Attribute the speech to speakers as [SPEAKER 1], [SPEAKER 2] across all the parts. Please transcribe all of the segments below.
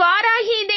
[SPEAKER 1] இவ்வாறாகி இதை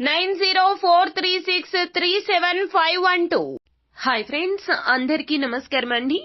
[SPEAKER 1] nine zero four three six three seven five one two. Hi friends అందరికీ నమస్కారం అండి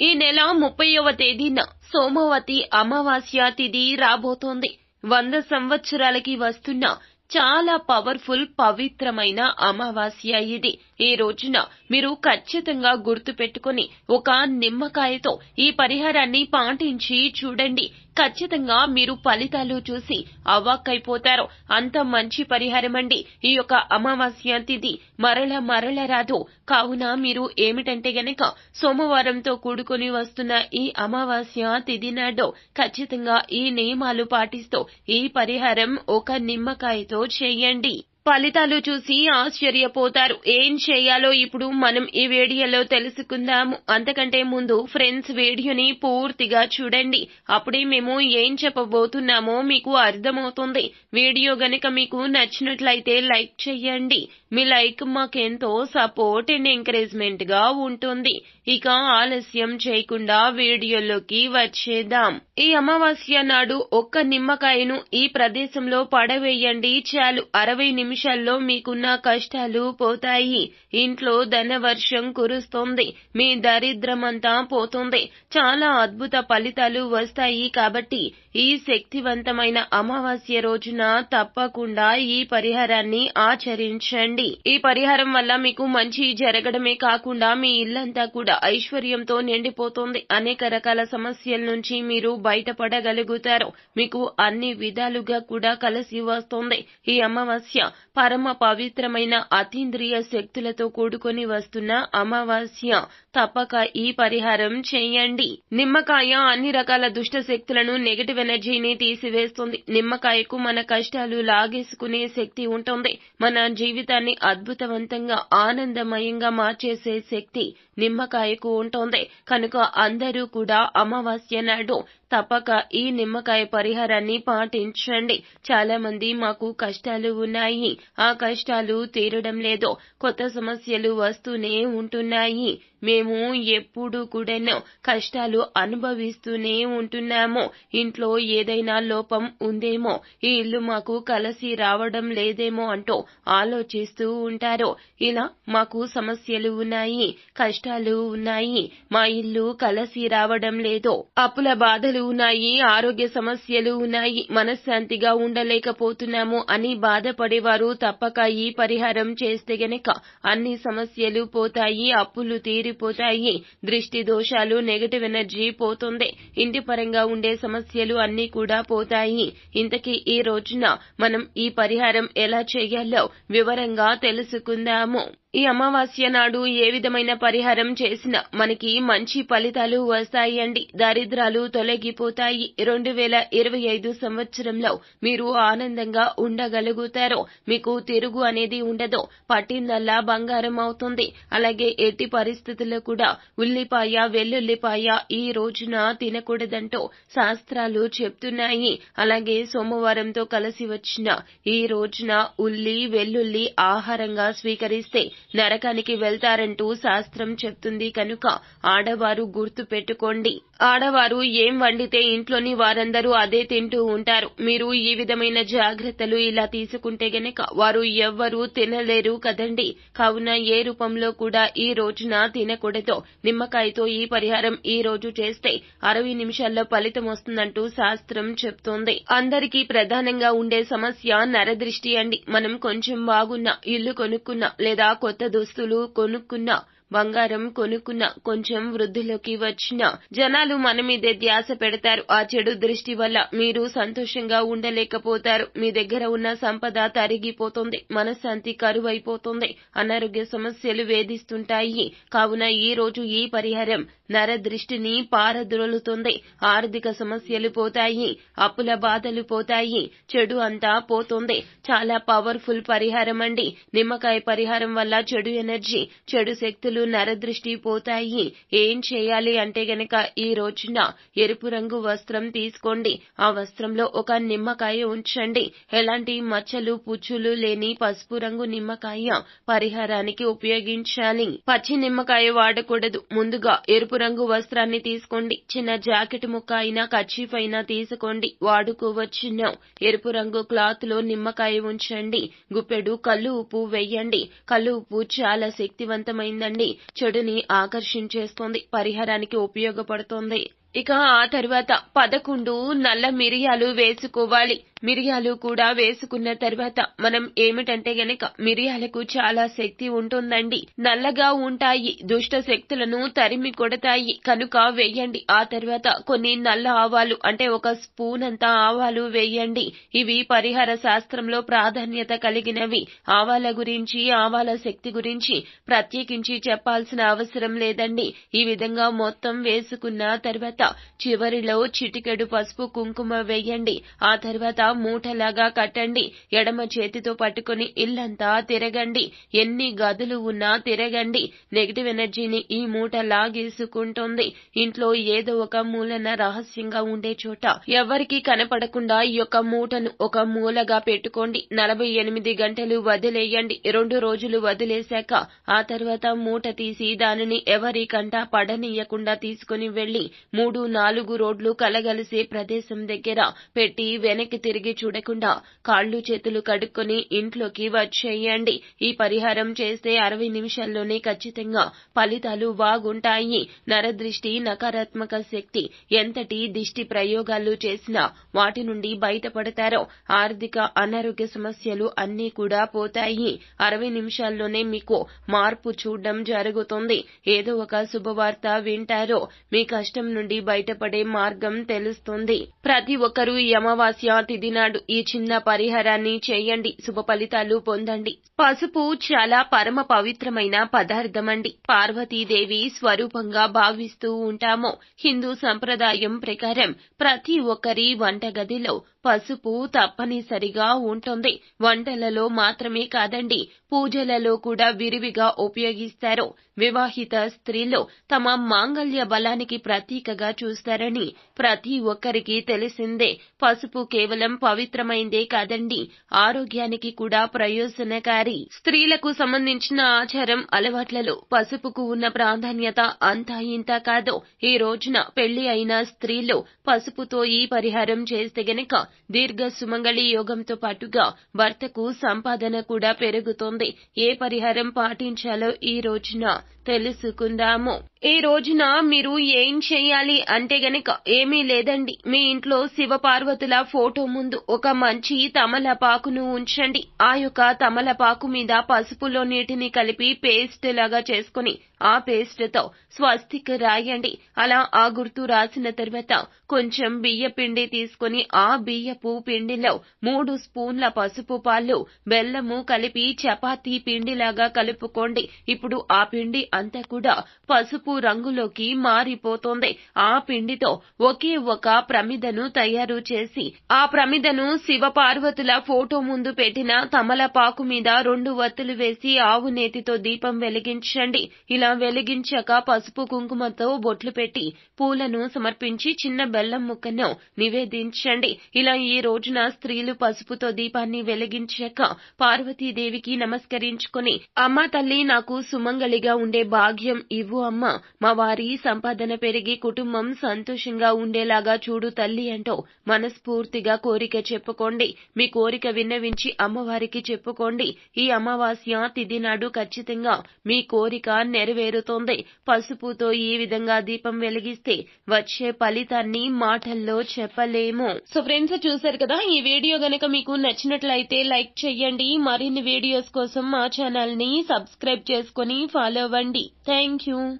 [SPEAKER 1] ఈ నెల ముప్పైవ తేదీన సోమవతి అమావాస్య తిథి రాబోతోంది. వంద సంవత్సరాలకి వస్తున్న చాలా పవర్ఫుల్ పవిత్రమైన అమావాస్య ఇది. ఈ రోజున మీరు ఖచ్చితంగా గుర్తు పెట్టుకుని ఒక నిమ్మకాయతో ఈ పరిహారాన్ని పాటించి చూడండి. ఖచ్చితంగా మీరు ఫలితాలు చూసి అవాక్కైపోతారు. అంత మంచి పరిహారం అండి. ఈ యొక్క అమావాస్య తిథి మరల మరల రాదు. కావున మీరు ఏమిటంటే గనక సోమవారంతో కూడుకొని వస్తున్న ఈ అమావాస్య తిథి నాడు ఖచ్చితంగా ఈ నియమాలు పాటిస్తూ ఈ పరిహారం ఒక నిమ్మకాయతో చేయండి. ఫలితాలు చూసి ఆశ్చర్యపోతారు. ఏం చేయాలో ఇప్పుడు మనం ఈ వీడియోలో తెలుసుకుందాము. అంతకంటే ముందు ఫ్రెండ్స్ వీడియోని పూర్తిగా చూడండి. అప్పుడే మేము ఏం చెప్పబోతున్నామో మీకు అర్థమవుతుంది. వీడియో గనక మీకు నచ్చినట్లయితే లైక్ చేయండి. మీ లైక్ మాకెంతో సపోర్ట్ అండ్ ఎంకరేజ్మెంట్గా ఉంటుంది. ఇక ఆలస్యం చేయకుండా వీడియోలోకి వచ్చేద్దాం. ఈ అమావాస్య నాడు ఒక్క నిమ్మకాయను ఈ ప్రదేశంలో పడవేయండి చాలు. అరవై నిమిషాల్లో మీకున్న కష్టాలు పోతాయి. ఇంట్లో ధనవర్షం కురుస్తోంది. మీ దరిద్రమంతా పోతుంది. చాలా అద్భుత ఫలితాలు వస్తాయి కాబట్టి ఈ శక్తివంతమైన అమావాస్య రోజున తప్పకుండా ఈ పరిహారాన్ని ఆచరించండి. ఈ పరిహారం వల్ల మీకు మంచి జరగడమే కాకుండా మీ ఇల్లంతా కూడా ఐశ్వర్యంతో నిండిపోతుంది. అనేక రకాల సమస్యల నుంచి మీరు బయటపడగలుగుతారు. మీకు అన్ని విధాలుగా కూడా కలిసి వస్తుంది. ఈ అమావాస్య పరమ పవిత్రమైన అతీంద్రియ శక్తులతో కూడుకొని వస్తున్న అమావాస్య తప్పక ఈ పరిహారం చేయండి. నిమ్మకాయ అన్ని రకాల దుష్ట శక్తులను నెగటివ్ ఎనర్జీని తీసివేస్తుంది. నిమ్మకాయకు మన కష్టాలు లాగేసుకునే శక్తి ఉంటుంది. మన జీవితాన్ని అద్భుతవంతంగా ఆనందమయంగా మార్చేసే శక్తి నిమ్మకాయకు ఉంటుంది. కనుక అందరూ కూడా అమావాస్య నాడు తప్పక ఈ నిమ్మకాయ పరిహారాన్ని పాటించండి. చాలా మంది మాకు కష్టాలు ఉన్నాయి. ఆ కష్టాలు తీరడం లేదు. కొత్త సమస్యలు వస్తూనే ఉంటున్నాయి. మేము ఎప్పుడు కూడాను కష్టాలు అనుభవిస్తూనే ఉంటున్నాము. ఇంట్లో ఏదైనా లోపం ఉందేమో ఈ ఇల్లు మాకు కలిసి రావడం లేదేమో అంటూ ఆలోచిస్తూ ఉంటారు. ఇలా మాకు సమస్యలు ఉన్నాయి కష్టాలు ఉన్నాయి. మా ఇల్లు కలిసి రావడం లేదు. అప్పుల బాధలు ఉన్నాయి ఆరోగ్య సమస్యలు ఉన్నాయి. మనశ్శాంతిగా ఉండలేకపోతున్నాము అని బాధపడేవారు తప్పక. ఈ పరిహారం చేస్తే గనక అన్ని సమస్యలు పోతాయి అప్పులు తీరిపోతాయి దృష్టి దోషాలు నెగటివ్ ఎనర్జీ పోతుంది. ఇంటి పరంగా ఉండే సమస్యలు అన్ని కూడా పోతాయి. ఇంతకీ ఈ రోజున మనం ఈ పరిహారం ఎలా చేయాలో వివరంగా తెలుసుకుందాము. ఈ అమావాస్య నాడు ఏ విధమైన పరిహారం చేసినా మనకి మంచి ఫలితాలు వస్తాయండి. దరిద్రాలు తొలగిపోతాయి. రెండు వేల ఇరవై ఐదు సంవత్సరంలో మీరు ఆనందంగా ఉండగలుగుతారు. మీకు తిరుగు అనేది ఉండదు. పట్టిందల్లా బంగారం అవుతుంది. అలాగే ఎట్టి పరిస్థితుల్లో కూడా ఉల్లిపాయ వెల్లుల్లిపాయ ఈ రోజున తినకూడదంటూ శాస్త్రాలు చెప్తున్నాయి. అలాగే సోమవారంతో కలిసి వచ్చిన ఈ రోజున ఉల్లి వెల్లుల్లి ఆహారంగా స్వీకరిస్తే నరకానికి వెళ్తారంటూ శాస్త్రం చెప్తుంది కనుక ఆడవారు గుర్తు పెట్టుకోండి. ఆడవారు ఏం వండితే ఇంట్లోని వారందరూ అదే తింటూ ఉంటారు. మీరు ఈ విధమైన జాగ్రత్తలు ఇలా తీసుకుంటే గనక వారు ఎవ్వరూ తినలేరు కదండి. కావున ఏ రూపంలో కూడా ఈ రోజున తినకూడదు. నిమ్మకాయతో ఈ పరిహారం ఈ రోజు చేస్తే అరవై నిమిషాల్లో ఫలితం వస్తుందంటూ శాస్త్రం చెప్తోంది. అందరికీ ప్రధానంగా ఉండే సమస్య నరదృష్టి అండి. మనం కొంచెం బాగున్న ఇల్లు కొనుక్కున్నా లేదా కొత్త దుస్తులు కొనుక్కున్నా బంగారం కొనుక్కున్న కొంచెం వృద్ధిలోకి వచ్చిన జనాలు మన మీదే ధ్యాస పెడతారు. ఆ చెడు దృష్టి వల్ల మీరు సంతోషంగా ఉండలేకపోతారు. మీ దగ్గర ఉన్న సంపద తరిగిపోతుంది. మనశ్శాంతి కరువైపోతుంది. అనారోగ్య సమస్యలు వేధిస్తుంటాయి. కావున ఈ రోజు ఈ పరిహారం నర దృష్టిని పారద్రోలుతుంది. ఆర్థిక సమస్యలు పోతాయి అప్పుల బాధలు పోతాయి చెడు అంతా పోతుంది. చాలా పవర్ఫుల్ పరిహారం అండి. నిమ్మకాయ పరిహారం వల్ల చెడు ఎనర్జీ చెడు శక్తులు నరదృష్టి పోతాయి. ఏం చేయాలి అంటే గనక ఈ రోజున ఎరుపు రంగు వస్త్రం తీసుకోండి. ఆ వస్త్రంలో ఒక నిమ్మకాయ ఉంచండి. ఎలాంటి మచ్చలు పుచ్చులు లేని పసుపు రంగు నిమ్మకాయ పరిహారానికి ఉపయోగించాలి. పచ్చి నిమ్మకాయ వాడకూడదు. ముందుగా ఎరుపు రంగు వస్త్రాన్ని తీసుకోండి. చిన్న జాకెట్ ముక్క అయినా కచ్చీఫ్ అయినా తీసుకోండి. వాడుకోవచ్చును. ఎరుపు రంగు క్లాత్లో నిమ్మకాయ ఉంచండి. గుప్పెడు కళ్ళు ఉప్పు వెయ్యండి కళ్ళు ఉప్పు చాలా శక్తివంతమైందండి. చెడుని ఆకర్షించేస్తుంది. పరిహారానికి ఉపయోగపడుతుంది. ఇక ఆ తర్వాత పదకొండు నల్ల మిరియాలు వేసుకోవాలి. మిరియాలు కూడా వేసుకున్న తర్వాత మనం ఏమిటంటే గనక మిరియాలకు చాలా శక్తి ఉంటుందండి. నల్లగా ఉంటాయి దుష్ట శక్తులను తరిమి కొడతాయి. కనుక వేయండి. ఆ తర్వాత కొన్ని నల్ల ఆవాలు అంటే ఒక స్పూన్ అంతా ఆవాలు వేయండి. ఇవి పరిహార శాస్త్రంలో ప్రాధాన్యత కలిగినవి. ఆవాల గురించి ఆవాల శక్తి గురించి ప్రత్యేకించి చెప్పాల్సిన అవసరం లేదండి. ఈ విధంగా మొత్తం వేసుకున్న తర్వాత చివరిలో చిటికెడు పసుపు కుంకుమ వేయండి. ఆ తర్వాత మూటలాగా కట్టండి. ఎడమ చేతితో పట్టుకుని ఇల్లంతా తిరగండి. ఎన్ని గదులు ఉన్నా తిరగండి. నెగిటివ్ ఎనర్జీని ఈ మూట లాగేసుకుంటుంది ఇంట్లో ఏదో ఒక మూలన రహస్యంగా ఉండే చోట ఎవరికి కనపడకుండా ఈ యొక్క మూటను ఒక మూలగా పెట్టుకోండి. నలభై ఎనిమిది గంటలు వదిలేయండి. రెండు రోజులు వదిలేశాక ఆ తర్వాత మూట తీసి దానిని ఎవరికంటా పడనీయకుండా తీసుకుని వెళ్ళి మూడు నాలుగు రోడ్లు కలగలిసే ప్రదేశం దగ్గర పెట్టి వెనక్కి తిరిగి చూడకుండా కాళ్ళు చేతులు కడుక్కొని ఇంట్లోకి వచ్చేయండి. ఈ పరిహారం చేస్తే అరవై నిమిషాల్లోనే ఖచ్చితంగా ఫలితాలు బాగుంటాయి. నరదృష్టి నకారాత్మక శక్తి ఎంతటి దిష్టి ప్రయోగాలు చేసినా వాటి నుండి బయటపడతారో ఆర్థిక అనారోగ్య సమస్యలు అన్నీ కూడా పోతాయి. అరవై నిమిషాల్లోనే మీకు మార్పు చూడడం జరుగుతుంది. ఏదో ఒక శుభవార్త వింటారో మీ కష్టం నుండి బయటపడే మార్గం తెలుస్తుంది. ప్రతి ఒక్కరూ ఈ అమావాస్య తిథి నాడు ఈ చిన్న పరిహారాన్ని చేయండి. శుభ ఫలితాలు పొందండి. పసుపు చాలా పరమ పవిత్రమైన పదార్థమండి. పార్వతీదేవి స్వరూపంగా భావిస్తూ ఉంటాము. హిందూ సంప్రదాయం ప్రకారం ప్రతి ఒక్కరి వంటగదిలో పసుపు తప్పనిసరిగా ఉంటుంది. వంటలలో మాత్రమే కాదండి పూజలలో కూడా విరివిగా ఉపయోగిస్తారు. వివాహిత స్త్రీలు తమ మాంగళ్య బలానికి ప్రతీకగా చూస్తారని ప్రతి ఒక్కరికి తెలిసిందే. పసుపు కేవలం పవిత్రమైందే కాదండి ఆరోగ్యానికి కూడా ప్రయోజనకారి. స్త్రీలకు సంబంధించిన ఆచారం అలవాట్లలో పసుపుకు ఉన్న ప్రాధాన్యత అంతా ఇంత కాదు. ఈ రోజున పెళ్ళి అయిన స్త్రీలు పసుపుతో ఈ పరిహారం చేస్తే గనక దీర్ఘ సుమంగళి యోగంతో పాటుగా భర్తకు సంపాదన కూడా పెరుగుతోంది. ఏ పరిహారం పాటించాలో ఈ రోజున తెలుసుకుందాము. ఈ రోజున మీరు ఏం చేయాలి అంటే గనక ఏమీ లేదండి. మీ ఇంట్లో శివ పార్వతుల ఫోటో ముందు ఒక మంచి తమలపాకును ఉంచండి. ఆ యొక్క తమలపాకు మీద పసుపులో నీటిని కలిపి పేస్ట్ లాగా చేసుకుని ఆ పేస్ట్తో స్వస్తిక్ రాయండి. అలా ఆ గుర్తు రాసిన తర్వాత కొంచెం బియ్య పిండి తీసుకుని ఆ బియ్యపు పిండిలో మూడు స్పూన్ల పసుపు పాలు బెల్లము కలిపి చపాతీ పిండిలాగా కలుపుకోండి. ఇప్పుడు ఆ పిండి అంతా కూడా పసుపు రంగులోకి మారిపోతోంది. ఆ పిండితో ఒకే ఒక ప్రమిదను తయారు చేసి ఆ ప్రమిదను శివ పార్వతుల ఫోటో ముందు పెట్టిన తమలపాకు మీద రెండు వత్తులు వేసి ఆవు నేతితో దీపం వెలిగించండి. ఇలా వెలిగించాక పసుపు కుంకుమతో బొట్లు పెట్టి పూలను సమర్పించి చిన్న బెల్లం ముక్కను నివేదించండి. ఇలా ఈ రోజున స్త్రీలు పసుపుతో దీపాన్ని వెలిగించాక పార్వతీదేవికి నమస్కరించుకుని అమ్మ తల్లి నాకు సుమంగళిగా ఉండే భాగ్యం ఇవ్వు అమ్మ. మా వారి సంపాదన పెరిగి కుటుంబం సంతోషంగా ఉండేలాగా చూడు తల్లి అంటూ మనస్ఫూర్తిగా కోరిక చెప్పుకోండి. మీ కోరిక విన్నవించి అమ్మవారికి చెప్పుకోండి. ఈ అమావాస్య తిథి నాడు ఖచ్చితంగా మీ కోరిక నెరవేరుతోంది. పసుపుతో ఈ విధంగా దీపం వెలిగిస్తే వచ్చే ఫలితాన్ని మాటల్లో చెప్పలేము. సో ఫ్రెండ్స్ చూశారు కదా ఈ వీడియో గనక మీకు నచ్చినట్లయితే లైక్ చేయండి. మరిన్ని వీడియోస్ కోసం మా ఛానల్ని సబ్స్క్రైబ్ చేసుకుని ఫాలో అవ్వండి. Thank you.